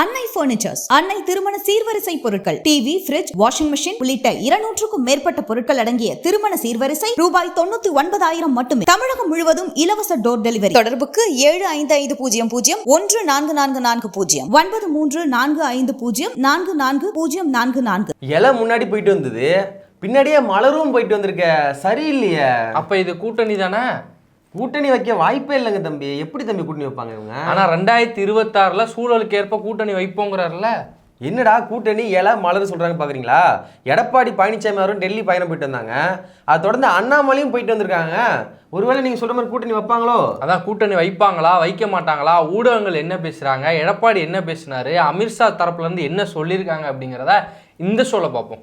அன்னை பர்னிச்சர்ஸ் அன்னை திருமண சீர்வரிசை பொருட்கள். டிவி ஃபிரிட்ஜ் வாஷிங் மெஷின் உள்ளிட்ட இருநூற்றுக்கும் மேற்பட்ட பொருட்கள் அடங்கிய திருமண சீர்வரிசை ரூபாய் தொண்ணூத்தி ஒன்பதாயிரம் மட்டுமே. தமிழகம் முழுவதும் இலவச டோர் டெலிவரி தொடர்புக்கு ஏழு ஐந்து ஐந்து பூஜ்ஜியம் பூஜ்ஜியம் ஒன்று நான்கு நான்கு நான்கு பூஜ்ஜியம். ஒன்பது மூன்று நான்கு ஐந்து பூஜ்ஜியம் நான்கு நான்கு பூஜ்ஜியம் நான்கு நான்கு. இலை முன்னாடி போயிட்டு வந்தது. பின்னாடியே மலரும் போயிட்டு வந்திருக்க. சரியில்லையே. அப்ப இது கூட்டணி தானே கூட்டணி வைக்க வாய்ப்பே இல்லைங்க தம்பி. எப்படி தம்பி கூட்டணி வைப்பாங்க இவங்க? ஆனா ரெண்டாயிரத்தி இருபத்தாறுல சூழலுக்கு ஏற்ப கூட்டணி வைப்போங்கிறாருல என்னடா கூட்டணி இலை மலர் சொல்றாங்க பாக்குறீங்களா? எடப்பாடி பழனிசாமி அவரும் டெல்லி பயணம் போயிட்டு வந்தாங்க. அதை தொடர்ந்து அண்ணாமலையும் போயிட்டு வந்திருக்காங்க. ஒருவேளை நீங்க சொல்ற மாதிரி கூட்டணி வைப்பாங்களோ? அதான் கூட்டணி வைப்பாங்களா? வைக்க மாட்டாங்களா? ஊடகங்கள் என்ன பேசுறாங்க? எடப்பாடி என்ன பேசினாரு? அமித்ஷா தரப்புல இருந்து என்ன சொல்லியிருக்காங்க அப்படிங்கிறத இந்த சொல்ல பார்ப்போம்.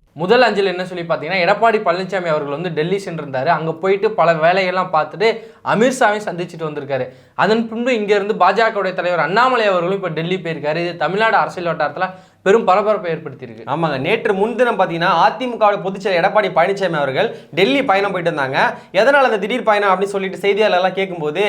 முதல் அஞ்சல் என்ன சொல்லி பார்த்தீங்கன்னா எடப்பாடி பழனிசாமி அவர்கள் வந்து டெல்லி சென்றிருந்தார். அங்கே போயிட்டு பல வேலையெல்லாம் பார்த்துட்டு அமித்ஷாவையும் சந்திச்சுட்டு வந்திருக்காரு. அதன் பின்பு இங்கேருந்து பாஜகவுடைய தலைவர் அண்ணாமலை அவர்களும் இப்போ டெல்லி போயிருக்காரு. இது தமிழ்நாடு அரசியல் வட்டாரத்தில் பெரும் பரபரப்பை ஏற்படுத்தியிருக்கு. ஆமாங்க. நேற்று முன்தினம் பார்த்தீங்கன்னா அதிமுக பொதுச்செயலர் எடப்பாடி பழனிசாமி அவர்கள் டெல்லி பயணம் போயிட்டு இருந்தாங்க. எதனால் அந்த திடீர் பயணம் அப்படின்னு சொல்லிட்டு செய்தியாளர்லாம் கேட்கும்போது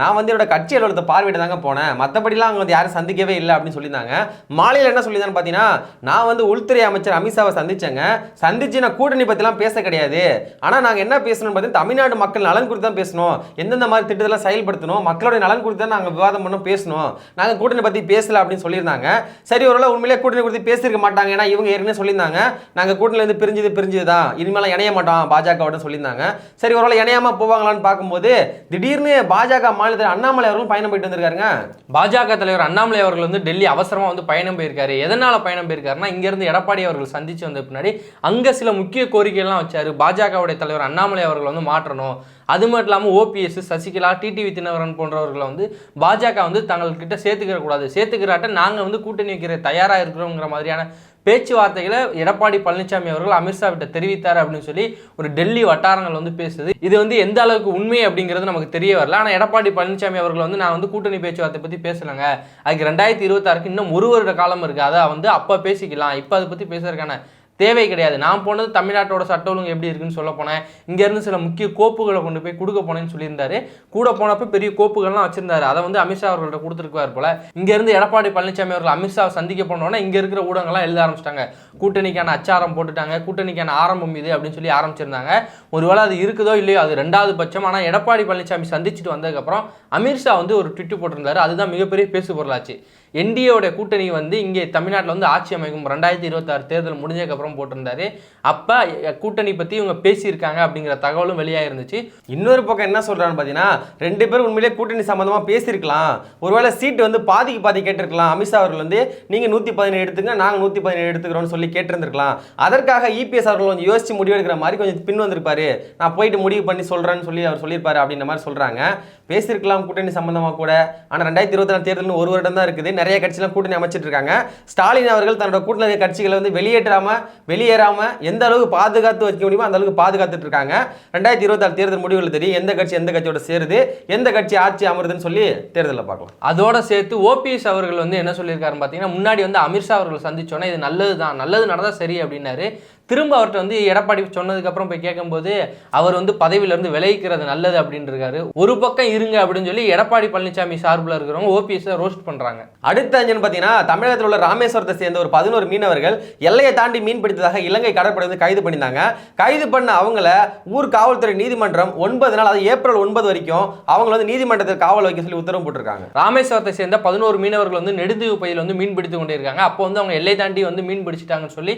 நான் வந்து என்னோட கட்சி அலுவலகத்தை பார்வையிட தாங்க போனேன். மற்றபடிலாம் அங்கே வந்து யாரும் சந்திக்கவே இல்லை அப்படின்னு சொல்லியிருந்தாங்க. மாலையில் என்ன சொல்லியிருந்தான்னு பார்த்தீங்கன்னா நான் வந்து உள்துறை அமைச்சர் அமித்ஷாவை சந்திச்சேங்க. சந்திச்சு நான் கூட்டணி பற்றிலாம் பேச கிடையாது. ஆனால் நாங்கள் என்ன பேசணும்னு பார்த்தீங்கன்னா தமிழ்நாடு மக்கள் நலன் குறித்து தான் பேசணும். எந்தெந்த மாதிரி திட்டத்தெல்லாம் செயல்படுத்தணும் மக்களுடைய நலன் குறித்து தான் நாங்கள் விவாதம் பண்ணணும் பேசணும். நாங்கள் கூட்டணி பற்றி பேசலை அப்படின்னு சொல்லியிருந்தாங்க. சரி ஒருவேளை உண்மையிலே கூட்டணி குறித்து பேசியிருக்க மாட்டாங்க. ஏன்னா இவங்க ஏற்கனவே சொல்லியிருந்தாங்க. நாங்கள் கூட்டணியிலேருந்து பிரிஞ்சது பிரிஞ்சது தான் இனிமேலாம் இணைய மாட்டோம் பாஜகவோட சொல்லியிருந்தாங்க. சரி ஒருவேளை இணையாமல் போவாங்களான்னு பார்க்கும்போது திடீர்னு பாஜக மாநிலத்தில் அண்ணாமலை அவர்களும் பயணம் போயிட்டு வந்திருக்காருங்க. பாஜக தலைவர் அண்ணாமலை அவர்கள் வந்து டெல்லி அவசரமாக வந்து பயணம் போயிருக்காரு. எதனால் பயணம் போயிருக்காருன்னா இங்கேருந்து எடப்பாடி அவர்கள் சந்திச்சு வந்த பின்னாடி அங்கே சில முக்கிய கோரிக்கைகள்லாம் வச்சாரு. பாஜகவுடைய தலைவர் அண்ணாமலை அவர்கள் வந்து மாற்றணும். அது மட்டும் இல்லாமல் ஓபிஎஸ் சசிகலா டிடிவி தினகரன் போன்றவர்களை வந்து பாஜக வந்து தங்கள்கிட்ட சேர்த்துக்கிற கூடாது. சேர்த்துக்கிறாட்ட நாங்கள் வந்து கூட்டணி வைக்கிற தயாராக இருக்கிறோங்கிற மாதிரியான பேச்சுவார்த்தைகளை எடப்பாடி பழனிசாமி அவர்கள் அமித்ஷா கிட்ட தெரிவித்தார் அப்படின்னு சொல்லி ஒரு டெல்லி வட்டாரங்கள் வந்து பேசுது. இது வந்து எந்த அளவுக்கு உண்மை அப்படிங்கிறது நமக்கு தெரிய வரல. ஆனால் எடப்பாடி பழனிசாமி அவர்கள் வந்து நான் வந்து கூட்டணி பேச்சுவார்த்தை பற்றி பேசலைங்க. அதுக்கு ரெண்டாயிரத்தி இருபத்தாறுக்கு இன்னும் ஒரு வருட காலம் இருக்குது அதை வந்து அப்போ பேசிக்கலாம். இப்போ அதை பற்றி பேசுறதுக்கான தேவை கிடையாது. நான் போனது தமிழ்நாட்டோட சட்ட ஒழுங்கு எப்படி இருக்குன்னு சொல்ல போனேன். இங்கேருந்து சில முக்கிய கோப்புகளை கொண்டு போய் கொடுக்க போனேன்னு சொல்லியிருந்தாரு. கூட போனப்போ பெரிய கோப்புகள்லாம் வச்சிருந்தாரு. அதை வந்து அமித்ஷா அவர்கள்ட்ட கொடுத்துருக்குவார் போல. இங்கேருந்து எடப்பாடி பழனிசாமி அவர்கள் அமித்ஷாவை சந்திக்க போனோன்னா இங்கே இருக்கிற ஊடகங்கள்லாம் எழுத ஆரம்பிச்சிட்டாங்க. கூட்டணிக்கான அச்சாரம் போட்டுட்டாங்க. கூட்டணிக்கான ஆரம்பம் இது அப்படின்னு சொல்லி ஆரம்பிச்சிருந்தாங்க. ஒருவேளை அது இருக்குதோ இல்லையோ அது ரெண்டாவது பட்சம். ஆனால் எடப்பாடி பழனிசாமி சந்திச்சுட்டு வந்ததுக்கப்புறம் அமித்ஷா வந்து ஒரு ட்விட்டு போட்டிருந்தாரு. அதுதான் மிகப்பெரிய பேசு பொருளாச்சு என்டிஏவோட கூட்டணி வந்து இங்கே தமிழ்நாட்டில் வந்து ஆட்சி அமைக்கும் ரெண்டாயிரத்தி இருபத்தாறு தேர்தல் முடிஞ்சதுக்கப்புறம் போட்டிருந்தாரு. அப்போ கூட்டணி பற்றி இவங்க பேசியிருக்காங்க அப்படிங்கிற தகவலும் வெளியாக இருந்துச்சு இன்னொரு பக்கம் என்ன சொல்கிறான்னு பார்த்தீங்கன்னா ரெண்டு பேரும் உண்மையிலேயே கூட்டணி சம்மந்தமாக பேசியிருக்கலாம். ஒருவேளை சீட்டு வந்து பாதிக்கு பாதி கேட்டிருக்கலாம். அமித்ஷா அவர்கள் வந்து நீங்கள் நூற்றி பதினேழு எடுத்துங்க நாங்கள் நூற்றி பதினேழு எடுத்துக்கிறோம்னு சொல்லி கேட்டிருந்திருக்கலாம். அதற்காக இபிஎஸ் அவர்கள் கொஞ்சம் யோசிச்சு முடிவெடுக்கிற மாதிரி கொஞ்சம் பின் வந்திருப்பாரு நான் போயிட்டு முடிவு பண்ணி சொல்கிறேன்னு சொல்லி அவர் சொல்லியிருப்பாரு அப்படின்ற மாதிரி சொல்கிறாங்க பேசியிருக்கலாம் கூட்டணி சம்பந்தமாக கூட. ஆனால் ரெண்டாயிரத்தி இருபத்தி நாலு தேர்தல் ஒரு வருடம் தான் இருக்குது. நிறைய கட்சிலாம் கூட்டணி அமைச்சிட்டு இருக்காங்க ஸ்டாலின் அவர்கள் தன்னோட கூட்டணி கட்சிகளை வந்து வெளியேற்றாமல் வெளியேறாமல் எந்த அளவுக்கு பாதுகாத்து வைக்க முடியுமோ அந்த அளவுக்கு பாதுகாத்துட்டு இருக்காங்க ரெண்டாயிரத்தி இருபத்தாறு தேர்தல் முடிவுகள் தெரியும். எந்த கட்சி எந்த கட்சியோட சேருது? எந்த கட்சி ஆட்சி அமருதுன்னு சொல்லி தேர்தலில் பார்க்கலாம். அதோட சேர்த்து ஓபிஎஸ் அவர்கள் வந்து என்ன சொல்லியிருக்காருன்னு பார்த்தீங்கன்னா முன்னாடி வந்து அமித்ஷா அவர்கள் சந்திச்சோன்னா இது நல்லது தான் நல்லது நடந்தால் சரி அப்படின்னாரு. திரும்ப அவர்கிட்ட வந்து எடப்பாடி சொன்னதுக்கப்புறம் போய் கேட்கும்போது அவர் வந்து பதவியிலேருந்து விளைவிக்கிறது நல்லது அப்படின்னு இருக்காரு ஒரு பக்கம் இருங்க அப்படின்னு சொல்லி எடப்பாடி பழனிசாமி சார்பில் இருக்கிறவங்க ஓபிஎஸ்ஸை ரோஸ்ட் பண்ணுறாங்க அடுத்த அஞ்சன் பார்த்தீங்கன்னா தமிழகத்தில் உள்ள ராமேஸ்வரத்தை சேர்ந்த ஒரு பதினோரு மீனவர்கள் எல்லையை தாண்டி மீன் பிடித்ததாக இலங்கை கடற்படை வந்து கைது பண்ணியிருந்தாங்க. கைது பண்ண அவங்கள ஊர் காவல்துறை நீதிமன்றம் ஒன்பது நாள் அது ஏப்ரல் ஒன்பது வரைக்கும் அவங்கள வந்து நீதிமன்றத்தில் காவல் வைக்க சொல்லி உத்தரவு போட்டிருக்காங்க. ராமேஸ்வரத்தை சேர்ந்த பதினோரு மீனவர்கள் வந்து நெடுந்தீவு பகுதியில் வந்து மீன் பிடித்து கொண்டே இருக்காங்க அப்போ வந்து அவங்க எல்லை தாண்டி வந்து மீன் பிடிச்சிட்டாங்கன்னு சொல்லி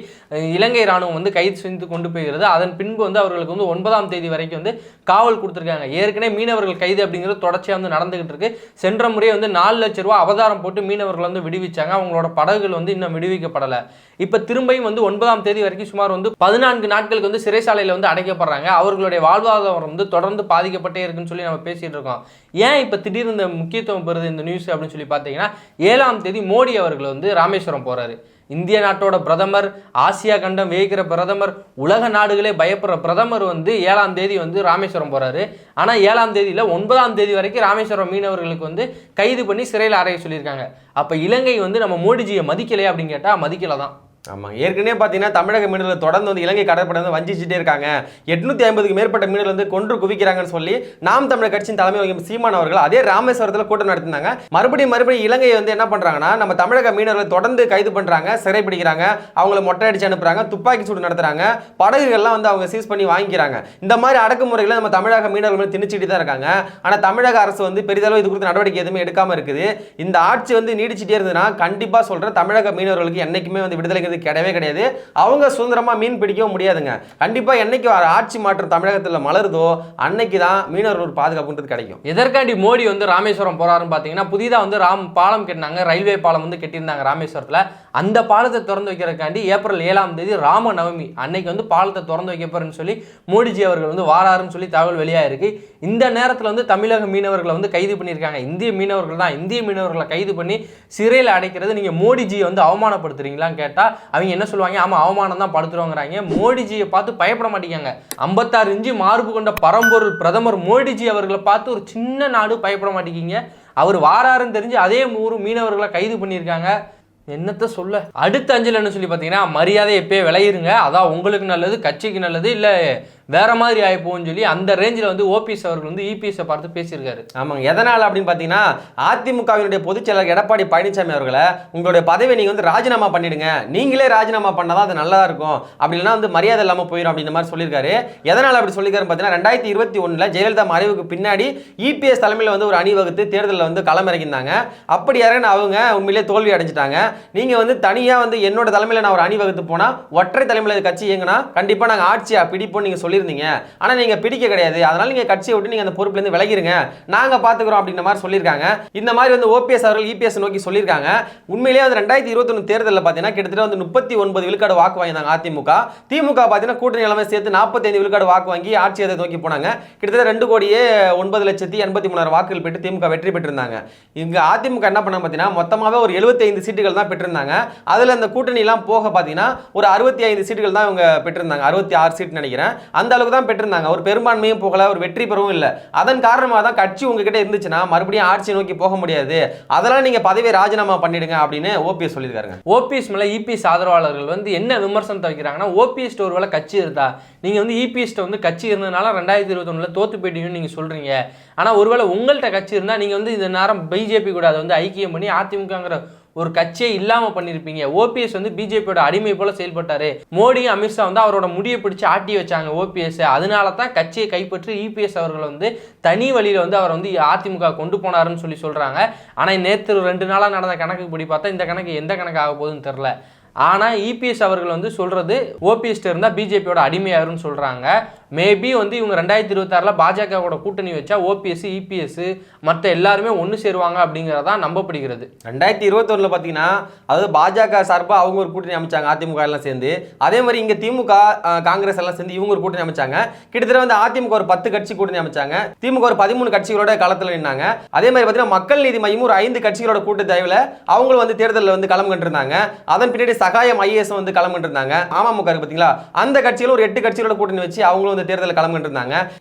இலங்கை ராணுவம் வந்து கைது செய்து கொண்டு போகிறது அதன் பின்பு வந்து அவர்களுக்கு வந்து ஒன்பதாம் தேதி வரைக்கும் வந்து காவல் கொடுத்துருக்காங்க. ஏற்கனவே மீனவர்கள் கைது அப்படிங்கிற அப்படிங்கிறது தொடர்ச்சியாக வந்து நடந்துகிட்டு இருக்கு. சென்ற முறை வந்து நாலு லட்ச ரூபா அவதாரம் போட்டு மீனவர்கள் வந்து விடுவிச்சாங்க. அவங்களோட படகுகள் வந்து இன்னும் விடுவிக்கப்படலை. இப்போ திரும்பியும் வந்து ஒன்பதாம் தேதி வரைக்கும் சுமார் வந்து பதினான்கு நாட்களுக்கு வந்து சிறைச்சாலையில் வந்து அடைக்கப்படுறாங்க. அவர்களுடைய வாழ்வாதாரம் வந்து தொடர்ந்து பாதிக்கப்பட்டே இருக்குன்னு சொல்லி நம்ம பேசிட்டு இருக்கோம். ஏன் இப்போ திடீர்னு இந்த முக்கியத்துவம் பெறுது இந்த நியூஸ் அப்படின்னு சொல்லி பார்த்தீங்கன்னா ஏழாம் தேதி மோடி அவர்கள் வந்து ராமேஸ்வரம் போறாரு. இந்திய நாட்டோட பிரதமர் ஆசியா கண்டம் வேகிற பிரதமர் உலக நாடுகளே பயப்படுற பிரதமர் வந்து ஏழாம் தேதி வந்து ராமேஸ்வரம் போகிறாரு ஆனால் ஏழாம் தேதியில் ஒன்பதாம் தேதி வரைக்கும் ராமேஸ்வரம் மீனவர்களுக்கு வந்து கைது பண்ணி சிறையில் அறைய சொல்லியிருக்காங்க. அப்போ இலங்கை வந்து நம்ம மோடிஜியை மதிக்கலையே அப்படின்னு கேட்டால் மதிக்கலை தான் ஆமாம் ஏற்கனவே பார்த்தீங்கன்னா தமிழக மீனவர்கள் தொடர்ந்து வந்து இலங்கை கடற்படை வந்து வஞ்சிச்சுட்டே இருக்காங்க. எட்நூத்தி ஐம்பதுக்கு மேற்பட்ட மீனவர்கள் வந்து கொன்று குவிக்கிறாங்கன்னு சொல்லி நாம் தமிழர் கட்சியின் தலைமை வகிக்கும் சீமான் அவர்கள் அதே ராமேஸ்வரத்தில் கூட்டம் நடத்தினாங்க. மறுபடியும் மறுபடியும் இலங்கையை வந்து என்ன பண்றாங்கன்னா நம்ம தமிழக மீனவர்கள் தொடர்ந்து கைது பண்றாங்க சிறை பிடிக்கிறாங்க அவங்கள மொட்டை அடிச்சு அனுப்புறாங்க துப்பாக்கி சூடு நடத்துறாங்க படகுகள்லாம் வந்து அவங்க சீஸ் பண்ணி வாங்கிக்கிறாங்க. இந்த மாதிரி அடக்குமுறைகளை நம்ம தமிழக மீனவர்கள் வந்து திணிச்சிட்டு தான் இருக்காங்க. ஆனா தமிழக அரசு வந்து பெரிதளவு இது குறித்து நடவடிக்கை எதுவுமே எடுக்காம இருக்குது. இந்த ஆட்சி வந்து நீடிச்சிட்டே இருந்ததுன்னா கண்டிப்பா சொல்றேன் தமிழக மீனவர்களுக்கு என்னைக்குமே வந்து அப்படிங்கிறது கிடையவே கிடையாது. அவங்க சுதந்திரமாக மீன் பிடிக்கவும் முடியாதுங்க. கண்டிப்பாக என்னைக்கு ஆட்சி மாற்றம் தமிழகத்தில் மலருதோ அன்னைக்கு தான் மீனவர்கள் பாதுகாப்புன்றது கிடைக்கும். எதற்காண்டி மோடி வந்து ராமேஸ்வரம் போகிறாருன்னு பார்த்தீங்கன்னா புதிதாக வந்து ராம் பாலம் கட்டினாங்க. ரயில்வே பாலம் வந்து கட்டியிருந்தாங்க ராமேஸ்வரத்தில். அந்த பாலத்தை திறந்து வைக்கிறதுக்காண்டி ஏப்ரல் ஏழாம் தேதி ராம நவமி அன்னைக்கு வந்து பாலத்தை திறந்து வைக்க போறேன்னு சொல்லி மோடிஜி அவர்கள் வந்து வாராருன்னு சொல்லி தகவல் வெளியாயிருக்கு. இந்த நேரத்தில் வந்து தமிழக மீனவர்களை வந்து கைது பண்ணியிருக்காங்க. இந்திய மீனவர்கள் தான். இந்திய மீனவர்களை கைது பண்ணி சிறையில் அடைக்கிறது நீங்கள் மோடிஜியை வந்து அவமானப்படுத்துறீங்களான்னு கேட்டால் அவங்க என்ன சொல்லுவாங்க? ஆமாம் அவமானம் தான் படுத்துருவாங்கிறாங்க. மோடிஜியை பார்த்து பயப்பட மாட்டேங்காங்க ஐம்பத்தாறு இஞ்சி மார்பு கொண்ட பரம்பொருள் பிரதமர் மோடிஜி அவர்களை பார்த்து ஒரு சின்ன நாடு பயப்பட மாட்டேங்கிங்க அவர் வாராருன்னு தெரிஞ்சு அதே ஊர் மீனவர்களை கைது பண்ணியிருக்காங்க. என்னத்த சொல்ல? அடுத்த அஞ்சல் என்ன சொல்லி பார்த்தீங்கன்னா மரியாதை எப்பயே விளையிருங்க. அதான் உங்களுக்கு நல்லது கட்சிக்கு நல்லது இல்லை வேற மாதிரி ஆகிப்போம்னு சொல்லி அந்த ரேஞ்சில் வந்து ஓபிஎஸ் அவர்கள் வந்து இபிஎஸ்ஸை பார்த்து பேசியிருக்காரு. ஆமாங்க. எதனால் அப்படின்னு பார்த்தீங்கன்னா அதிமுகவினுடைய பொதுச் செயலர் எடப்பாடி பழனிசாமி அவர்களை உங்களுடைய பதவியை நீங்கள் வந்து ராஜினாமா பண்ணிடுங்க. நீங்களே ராஜினாமா பண்ணால் தான் அது நல்லா இருக்கும். அப்படி இல்லைன்னா வந்து மரியாதை இல்லாமல் போயிடும் அப்படின்ற மாதிரி சொல்லியிருக்காரு. எதனால் அப்படி சொல்லியிருக்காருன்னு பார்த்தீங்கன்னா ரெண்டாயிரத்தி இருபத்தி ஒன்றில் ஜெயலலிதா மறைவுக்கு பின்னாடி இபிஎஸ் தலைமையில் வந்து ஒரு அணிவகுத்து தேர்தலில் வந்து களமிறங்கியிருந்தாங்க. அப்படி இறங்கின அவங்க உண்மையிலே தோல்வி அடைஞ்சிட்டாங்க. நீங்கள் வந்து தனியாக வந்து என்னோட தலைமையில் நான் ஒரு அணிவகுத்து போனால் ஒற்றை தலைமையில் கட்சி இயங்கினா கண்டிப்பாக நாங்கள் ஆட்சியை பிடிப்போம் நீங்கள் சொல்லி சொல்லியிருந்தீங்க. ஆனால் நீங்கள் பிடிக்க கிடையாது. அதனால் நீங்கள் கட்சியை விட்டு நீங்கள் அந்த பொறுப்புலேருந்து விலகிருங்க. நாங்கள் பார்த்துக்குறோம் அப்படின்ற மாதிரி சொல்லியிருக்காங்க. இந்த மாதிரி வந்து ஓபிஎஸ் அவர்கள் இபிஎஸ் நோக்கி சொல்லியிருக்காங்க. உண்மையிலேயே வந்து ரெண்டாயிரத்தி இருபத்தொன்று தேர்தலில் பார்த்தீங்கன்னா கிட்டத்தட்ட வந்து முப்பத்தி ஒன்பது விழுக்காடு வாக்கு வாங்கினாங்க அதிமுக. திமுக பார்த்தீங்கன்னா கூட்டணி எல்லாமே சேர்த்து நாற்பத்தைந்து விழுக்காடு வாக்கு வாங்கி ஆட்சியை நோக்கி போனாங்க. கிட்டத்தட்ட ரெண்டு கோடியே ஒன்பது லட்சத்தி எண்பத்தி மூணாயிரம் வாக்குகள் பெற்று திமுக வெற்றி பெற்றிருந்தாங்க. இங்கே அதிமுக என்ன பண்ண பார்த்தீங்கன்னா மொத்தமாகவே ஒரு 75 சீட்டுகள் தான் பெற்றிருந்தாங்க. அதில் அந்த கூட்டணிலாம் போக பார்த்தீங்கன்னா ஒரு அறுபத்தி ஐந்து சீட்டுகள் தான் இவங்க பெற்றிருந்தாங்க. அறுபத்தி ஆறு சீட் நினைக்கிறேன். அந்த அளவுக்கு தான் பெற்றிருந்தாங்க. ஒரு பெரும்பான்மையும் போகல ஒரு வெற்றி பெறவும் இல்லை. அதன் காரணமாக தான் கட்சி உங்ககிட்ட இருந்துச்சுன்னா மறுபடியும் ஆட்சி நோக்கி போக முடியாது. அதெல்லாம் நீங்க பதவியை ராஜினாமா பண்ணிடுங்க அப்படின்னு ஓபிஎஸ் சொல்லியிருக்காருங்க. ஓபிஎஸ் மேலே இபிஎஸ் ஆதரவாளர்கள் வந்து என்ன விமர்சனத்தை வைக்கிறாங்கன்னா ஓபிஎஸ் ஒரு வேலை கட்சி இருந்தா நீங்கள் வந்து இபிஎஸ்ட்ட வந்து கட்சி இருந்ததுனால ரெண்டாயிரத்தி இருபத்தொன்னில் தோத்து போயிட்டீங்கன்னு நீங்கள் சொல்கிறீங்க ஆனால் ஒருவேளை உங்கள்கிட்ட கட்சி இருந்தால் நீங்கள் வந்து இந்த நேரம் பிஜேபி கூட அதை வந்து ஐக்கியம் பண்ணி அதிமுகங்கிற ஒரு கட்சியே இல்லாமல் பண்ணியிருப்பீங்க ஓபிஎஸ் வந்து பிஜேபியோட அடிமை போல செயல்பட்டாரு. மோடியும் அமித்ஷா வந்து அவரோட முடியை பிடிச்சி ஆட்டி வச்சாங்க ஓபிஎஸ் அதனால தான் கட்சியை கைப்பற்றி இபிஎஸ் அவர்கள் வந்து தனி வழியில் வந்து அவர் வந்து அதிமுக கொண்டு போனாருன்னு சொல்லி சொல்கிறாங்க ஆனால் நேற்று ரெண்டு நாளாக நடந்த கணக்கு படி பார்த்தா இந்த கணக்கு எந்த கணக்கு ஆக போகுதுன்னு தெரில ஆனால் இபிஎஸ் அவர்கள் வந்து சொல்கிறது ஓபிஎஸ்ட்டு இருந்தால் பிஜேபியோட அடிமையாருன்னு சொல்கிறாங்க மேபி வந்து இவங்க ரெண்டாயிரத்தி இருபத்தாறில் பாஜகவோட கூட்டணி வச்சா ஓபிஎஸ் இபிஎஸ் மற்ற எல்லாருமே ஒன்று சேருவாங்க அப்படிங்கிறதா நம்பப்படுகிறது. ரெண்டாயிரத்தி இருபத்தொன்னில் பார்த்தீங்கன்னா அதாவது பாஜக சார்பாக அவங்க ஒரு கூட்டணி அமைச்சாங்க அதிமுக எல்லாம் சேர்ந்து. அதே மாதிரி இங்கே திமுக காங்கிரஸ் எல்லாம் சேர்ந்து இவங்க ஒரு கூட்டணி அமைச்சாங்க. கிட்டத்தட்ட வந்து அதிமுக ஒரு பத்து கட்சி கூட்டணி அமைச்சாங்க. திமுக ஒரு பதிமூணு கட்சிகளோட களத்தில் நின்னாங்க. அதே மாதிரி பார்த்தீங்கன்னா மக்கள் நீதி மையம் ஒரு ஐந்து கட்சிகளோட கூட்டு தேவையில் அவங்களும் வந்து தேர்தலில் வந்து களம் கண்டிருந்தாங்க. அதன் பின்னாடி சகாயம் ஐஏஎஸ் வந்து களம் கண்டிருந்தாங்க. அமமுக பார்த்தீங்களா அந்த கட்சிகளும் ஒரு எட்டு கட்சிகளோட கூட்டணி வச்சு அவங்களும் வந்து தேர்தலில் களம்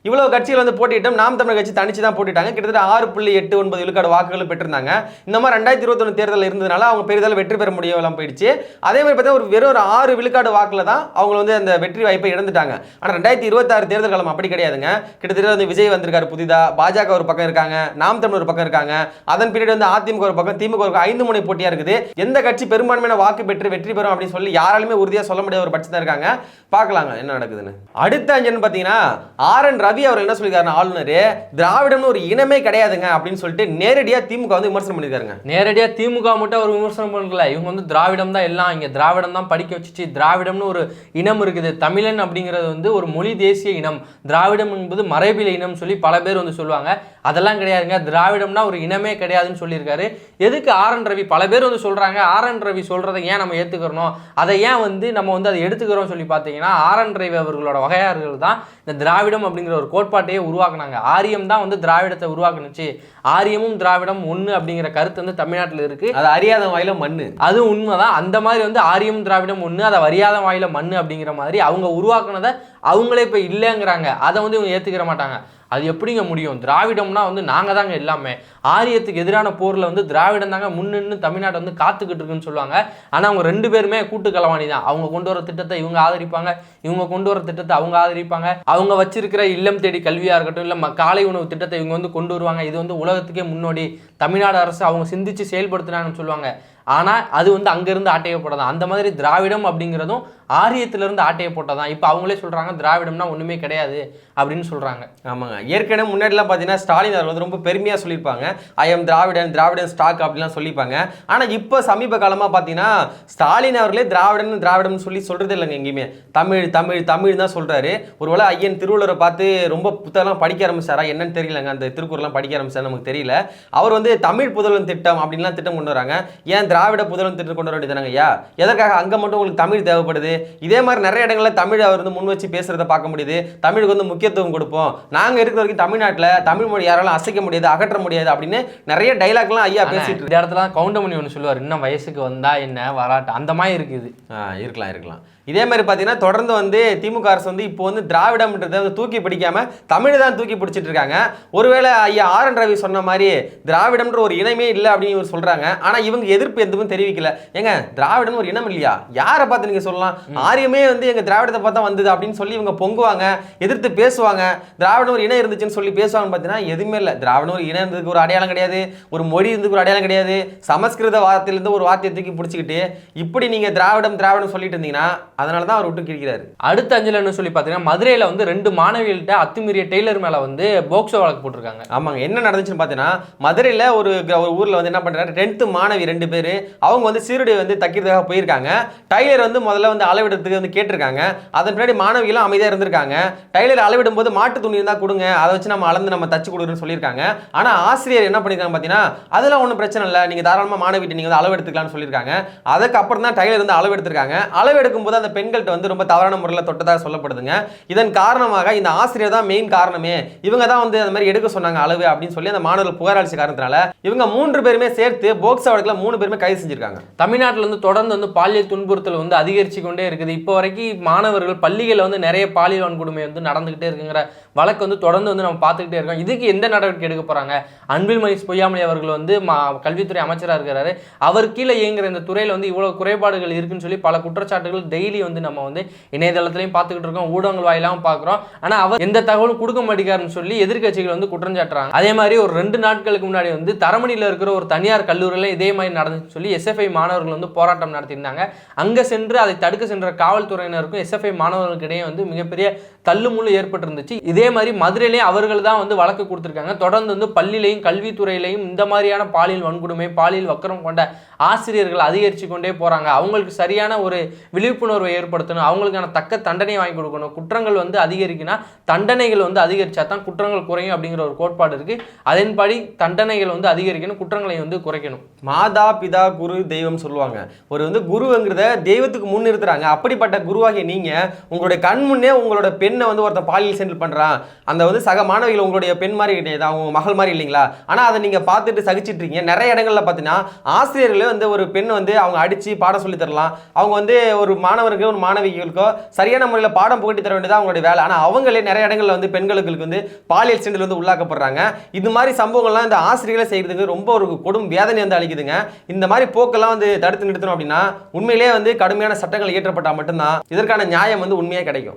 இவ்வளவு கட்சிகள் வந்து போட்டியிட்டும் நாம் தமிழர் கட்சி தனிச்சு தான் போட்டிட்டாங்க. கிட்டத்தட்ட ஆறு புள்ளி எட்டு ஒன்பது விழுக்காடு வாக்குகள் பெற்றிருந்தாங்க. இந்த மாதிரி ரெண்டாயிரத்தி இருபத்தொன்று தேர்தல் இருந்ததுனால அவங்க பெரிதளவு வெற்றி பெற முடியாமலாம் போயிடுச்சு. அதே மாதிரி பார்த்தா ஒரு வெறும் ஒரு ஆறு விழுக்காடு வாக்கில் தான் அவங்க வந்து அந்த வெற்றி வாய்ப்பை இழந்துட்டாங்க. ஆனால் ரெண்டாயிரத்தி இருபத்தாறு தேர்தல் காலம் அப்படி கிடையாதுங்க. கிட்டத்தட்ட வந்து விஜய் வந்திருக்காரு புதிதா பாஜக ஒரு பக்கம் இருக்காங்க நாம் தமிழர் ஒரு பக்கம் இருக்காங்க. அதன் பின்னாடி வந்து அதிமுக ஒரு பக்கம் திமுக ஒரு ஐந்து முனை போட்டியாக இருக்குது. எந்த கட்சி பெரும்பான்மையான வாக்கு பெற்று வெற்றி பெறும் அப்படின்னு சொல்லி யாராலுமே உறுதியாக சொல்ல முடியாத ஒரு பட்சம் தான் இருக்காங்க. பார்க்கலாங்க என்ன நடக்குதுன்னு. அடுத்த அஞ்சன் பார்த்தீங்கன்னா ஆர் என் ரவி அவர் என்ன சொல்லியிருக்காரு ஆளுநர் திராவிடம்னு ஒரு இனமே கிடையாதுங்க அப்படின்னு சொல்லிட்டு நேரடியாக திமுக வந்து விமர்சனம் பண்ணியிருக்காருங்க. நேரடியாக திமுக மட்டும் அவர் விமர்சனம் பண்ணல. இவங்க வந்து திராவிடம் தான் எல்லாம். இங்கே திராவிடம் தான் படிக்க வச்சுச்சு. திராவிடம்னு ஒரு இனம் இருக்குது. தமிழன் அப்படிங்கிறது வந்து ஒரு மொழி தேசிய இனம். திராவிடம் என்பது மரபில இனம் சொல்லி பல பேர் வந்து சொல்லுவாங்க. அதெல்லாம் கிடையாதுங்க. திராவிடம்னா ஒரு இனமே கிடையாதுன்னு சொல்லியிருக்காரு. எதுக்கு ஆர் என் ரவி? பல பேர் வந்து சொல்கிறாங்க ஆர் என் ரவி சொல்றதை ஏன் நம்ம ஏற்றுக்கிறோம் அதை ஏன் வந்து நம்ம வந்து அதை எடுத்துக்கிறோம் சொல்லி பார்த்தீங்கன்னா ஆர் என் ரவி அவர்களோட வகையாளர்கள் தான் இந்த திராவிடம் அப்படிங்கிற ஒரு கோட்பாட்டையே உருவாக்குனாங்க. ஆரியம் தான் வந்து திராவிடத்தை உருவாக்குனுச்சு. ஆரியமும் திராவிடம் ஒன்று அப்படிங்கிற கருத்து வந்து தமிழ்நாட்டில் இருக்கு. அது அறியாத வாயில மண்ணு. அது உண்மைதான். அந்த மாதிரி வந்து ஆரியம் திராவிடம் ஒன்று அதை வரியாத வாயில மண்ணு அப்படிங்கிற மாதிரி அவங்க உருவாக்குனதை அவங்களே இப்போ இல்லைங்கிறாங்க. அதை வந்து இவங்க ஏற்றுக்கிற மாட்டாங்க. அது எப்படிங்க முடியும்? திராவிடம்னா வந்து நாங்கள் தாங்க எல்லாமே. ஆரியத்துக்கு எதிரான போரில் வந்து திராவிடம் தாங்க முன்னின்னு தமிழ்நாட்டை வந்து காத்துக்கிட்டு இருக்குன்னு சொல்லுவாங்க. ஆனால் அவங்க ரெண்டு பேருமே கூட்டு களவாணி தான். அவங்க கொண்டு வர திட்டத்தை இவங்க ஆதரிப்பாங்க. இவங்க கொண்டு வர திட்டத்தை அவங்க ஆதரிப்பாங்க. அவங்க வச்சிருக்கிற இல்லம் தேடி கல்வியாக இருக்கட்டும் இல்லை காலை உணவு திட்டத்தை இவங்க வந்து கொண்டு வருவாங்க. இது வந்து உலகத்துக்கே முன்னோடி. தமிழ்நாடு அரசு அவங்க சிந்திச்சு செயல்படுத்துனாங்கன்னு சொல்லுவாங்க. ஆனால் அது வந்து அங்கேருந்து ஆட்டையை போட்டதான் அந்த மாதிரி திராவிடம் அப்படிங்கிறதும் ஆரியத்திலிருந்து ஆட்டையப்பட்டதான் இப்போ அவங்களே சொல்கிறாங்க திராவிடம்னா ஒன்றுமே கிடையாது அப்படின்னு சொல்கிறாங்க ஆமாங்க. ஏற்கனவே முன்னாடிலாம் பார்த்தீங்கன்னா ஸ்டாலின் அவர் வந்து ரொம்ப பெருமையாக சொல்லியிருப்பாங்க. I am Dravidan Dravidan stock அப்படிலாம் சொல்லிப்பாங்க ஆனால் இப்போ சமீப காலமாக பார்த்தீங்கன்னா ஸ்டாலின் அவர்களே திராவிடன் திராவிடம்னு சொல்லி சொல்கிறது இல்லைங்க எங்கேயுமே. தமிழ் தமிழ் தமிழ் தான் சொல்கிறாரு ஒருவேளை ஐயன் திருவள்ளுவரை பார்த்து ரொம்ப புத்தகம்லாம் படிக்க ஆரம்பிச்சாரா என்னன்னு தெரியலங்க. அந்த திருக்குறள்லாம் படிக்க ஆரம்பிச்சார் நமக்கு தெரியல. அவர் வந்து தமிழ் புதல்வன் திட்டம் அப்படின்லாம் திட்டம் கொண்டு வராங்க. ஏன் திராவிட புதல்வன் திட்டம் கொண்டு வர வேண்டியதானங்க ஐயா? எதற்காக அங்கே மட்டும் உங்களுக்கு தமிழ் தேவைப்படுது? இதே மாதிரி நிறைய இடங்களில் தமிழ் அவர் வந்து முன் வச்சு பேசுறத பார்க்க முடியுது. தமிழுக்கு வந்து முக்கியத்துவம் கொடுப்போம். நாங்கள் இருக்கிற வரைக்கும் தமிழ்நாட்டில் தமிழ் மொழி யாராலும் அசைக்க முடியாது அகற்ற முடியாது அப்படின்னு நிறைய டைலாக்லாம் ஐயா பேசிட்டு இந்த இடத்துல கவுண்டமணி ஒன்று சொல்லுவார் இன்னும் வயசுக்கு வந்தா என்ன? வராட்டு? அந்த மாதிரி இருக்குது. இருக்கலாம் இருக்கலாம். இதே மாதிரி பார்த்தீங்கன்னா தொடர்ந்து வந்து திமுக அரசு வந்து இப்போ வந்து திராவிடம்ன்றதை வந்து தூக்கி பிடிக்காம தமிழ் தான் தூக்கி பிடிச்சிட்டு இருக்காங்க. ஒருவேளை ஐயா ஆர் என் ரவி சொன்ன மாதிரி திராவிடம்ன்ற ஒரு இனமே இல்லை அப்படின்னு இவர் சொல்றாங்க. ஆனால் இவங்க எதிர்ப்பு எதுவும் தெரிவிக்கல. ஏங்க திராவிடம் ஒரு இனம் இல்லையா? யாரை பார்த்து நீங்க சொல்லலாம்? ஆரியமே வந்து எங்க திராவிடத்தை பார்த்தா வந்தது அப்படின்னு சொல்லி இவங்க பொங்குவாங்க எதிர்த்து பேசுவாங்க. திராவிடம் ஒரு இனம் இருந்துச்சுன்னு சொல்லி பேசுவாங்க பார்த்தீங்கன்னா எதுவுமே இல்லை. திராவிடம் ஒரு இனம் இருந்ததுக்கு ஒரு அடையாளம் கிடையாது. ஒரு மொழி இருந்ததுக்கு ஒரு அடையாளம் கிடையாது. சமஸ்கிருத வார்த்தையிலிருந்து ஒரு வார்த்தையை தூக்கி பிடிச்சிக்கிட்டு இப்படி நீங்க திராவிடம் திராவிடம் சொல்லிட்டு இருந்தீங்கன்னா அதனால தான் அவர் விட்டு கிழிக்கிறாரு. அடுத்த அஞ்சல் என்ன சொல்லி பார்த்தீங்கன்னா மதுரையில் வந்து ரெண்டு மாணவிகள்கிட்ட அத்துமீறிய டெய்லர் மேலே வந்து போக்சோ வழக்கு போட்டிருக்காங்க. ஆமாங்க. என்ன நடந்துச்சுன்னு பார்த்தீங்கன்னா மதுரையில் ஒரு கிர- ஒரு ஊரில் வந்து என்ன பண்ணுறாரு டென்த்து மாணவி ரெண்டு பேர் அவங்க வந்து சீருடை வந்து தைக்கிறதுக்காக போயிருக்காங்க. டைலர் வந்து முதல்ல வந்து அளவிடுறதுக்கு வந்து கேட்டிருக்காங்க. அதன் பின்னாடி மாணவிகளும் அமைதியாக இருந்திருக்காங்க. டைலர் அளவிடும் போது மாட்டு துணி இருந்தால் கொடுங்க அதை வச்சு நம்ம அளந்து நம்ம தச்சு கொடுக்குறோன்னு சொல்லியிருக்காங்க. ஆனால் ஆசிரியர் என்ன பண்ணியிருக்காங்க பார்த்தீங்கன்னா அதெல்லாம் ஒன்றும் பிரச்சனை இல்லை. நீங்கள் தாராளமாக மாணவிட்டு நீங்கள் வந்து அளவு எடுத்துக்கலாம்னு சொல்லியிருக்காங்க. அதுக்கப்புறம் தான் டைலர் வந்து அளவு எடுத்திருக்காங்க. அளவு எடுக்கும்போது அந்த பெண்கள்கிட்ட வந்து ரொம்ப தவறான முறையில் தொட்டதாக சொல்லப்படுதுங்க. இதன் காரணமாக இந்த ஆசிரியர் தான் மெயின் காரணமே. இவங்க தான் வந்து அந்த மாதிரி எடுக்க சொன்னாங்க அளவு அப்படின்னு சொல்லி அந்த மாணவர்கள் புகார் அளிச்ச காரணத்தினால இவங்க மூன்று பேருமே சேர்த்து போக்சா வழக்கில் மூணு பேருமே கைது செஞ்சிருக்காங்க. தமிழ்நாட்டில் வந்து தொடர்ந்து வந்து பாலியல் துன்புறுத்தல் வந்து அதிகரிச்சு கொண்டே இருக்குது. இப்போ வரைக்கும் மாணவர்கள் பள்ளிகளில் வந்து நிறைய பாலியல் வன்கொடுமை வந்து நடந்துகிட்டே இருக்குங்கிற வழக்கு வந்து தொடர்ந்து வந்து நம்ம பார்த்துக்கிட்டே இருக்கோம். இதுக்கு எந்த நடவடிக்கை எடுக்க போகிறாங்க அன்பில் மணி பொய்யாமலை அவர்கள் வந்து மா கல்வித்துறை அமைச்சராக இருக்கிறாரு. அவர் கீழே இயங்குற இந்த துறையில் வந்து இவ்வளோ குறைபாடுகள் இருக்குன்னு சொல்லி பல குற்றச்சாட்டுகள் டெய்லி வந்து நம்ம வந்து இணையதளத்திலையும் பார்த்துக்கிட்டு இருக்கோம் ஊடகங்கள் வாயிலாகவும் பார்க்குறோம். ஆனால் அவர் எந்த தகவலும் கொடுக்க மாட்டேங்கிறாருன்னு சொல்லி எதிர்கட்சிகள் வந்து குற்றம் சாட்டுறாங்க. அதே மாதிரி ஒரு ரெண்டு நாட்களுக்கு முன்னாடி வந்து தரமணியில் இருக்கிற ஒரு தனியார் கல்லூரியில் இதே மாதிரி நடந்துச்சு சொல்லி எஸ்எஃப்ஐ மாணவர்கள் வந்து போராட்டம் நடத்தியிருந்தாங்க. அங்கே சென்று அதை தடுக்க சென்ற காவல்துறையினருக்கும் எஸ்எஃப்ஐ மாணவர்களுக்கு இடையே வந்து மிகப்பெரிய தள்ளுமுள்ளு ஏற்பட்டிருந்துச்சு. இதே மாதிரி மதுரையிலேயே அவர்கள் தான் வந்து வழக்கு கொடுத்துருக்காங்க. தொடர்ந்து வந்து பள்ளியிலையும் கல்வித்துறையிலையும் இந்த மாதிரியான பாலியல் வன்கொடுமை பாலியல் வக்கரம் கொண்ட ஆசிரியர்கள் அதிகரித்து கொண்டே போகிறாங்க அவங்களுக்கு சரியான ஒரு விழிப்புணர்வு ஏற்படுத்தணும். அவங்களுக்கான தக்க தண்டனை வாங்கி கொடுக்கணும். குற்றங்கள் வந்து அதிகரிக்குன்னா தண்டனைகள் வந்து அதிகரிச்சா தான் குற்றங்கள் குறையும் அப்படிங்கிற ஒரு கோட்பாடு இருக்குது அதன்படி தண்டனைகள் வந்து அதிகரிக்கணும் குற்றங்களை வந்து குறைக்கணும். மாதா பிதா குரு தெய்வம் சொல்லுவாங்க. ஒரு வந்து குருங்கிறத தெய்வத்துக்கு முன் அப்படிப்பட்ட குருவாகிய நீங்க உங்களுடைய கண் முன்னே உங்களோட பெண்ணை வந்து ஒருத்தன் பாலியல் சென்டில் பண்றான். அந்த வந்து சக மாணவிகள் உங்களுடைய பெண் மாதிரி கிடையாது. அவங்க மகள் மாதிரி இல்லைங்களா? ஆனா அதை நீங்க பார்த்துட்டு சகிச்சிட்டு இருக்கீங்க. நிறைய இடங்கள்ல பார்த்தீங்கன்னா ஆசிரியர்களே வந்து ஒரு பெண் வந்து அவங்க அடிச்சு பாடம் சொல்லி தரலாம். அவங்க வந்து ஒரு மாணவருக்கு ஒரு மாணவிகளுக்கோ சரியான முறையில் பாடம் புகட்டி தர வேண்டியது அவங்களுடைய வேலை. ஆனால் அவங்களே நிறைய இடங்களில் வந்து பெண்களுக்கு வந்து பாலியல் சென்டில் வந்து உள்ளாக்கப்படுறாங்க. இது மாதிரி சம்பவங்கள்லாம் இந்த ஆசிரியர்களை செய்கிறதுக்கு ரொம்ப ஒரு கொடும் வேதனை வந்து அளிக்குதுங்க. இந்த மாதிரி போக்கெல்லாம் வந்து தடுத்து நிறுத்தணும் அப்படின்னா உண்மையிலேயே வந்து கடுமையான சட்டங்கள் இயற்றப்பட்டால் மட்டும்தான் இதற்கான நியாயம் வந்து உண்மையாக கிடைக்கும்.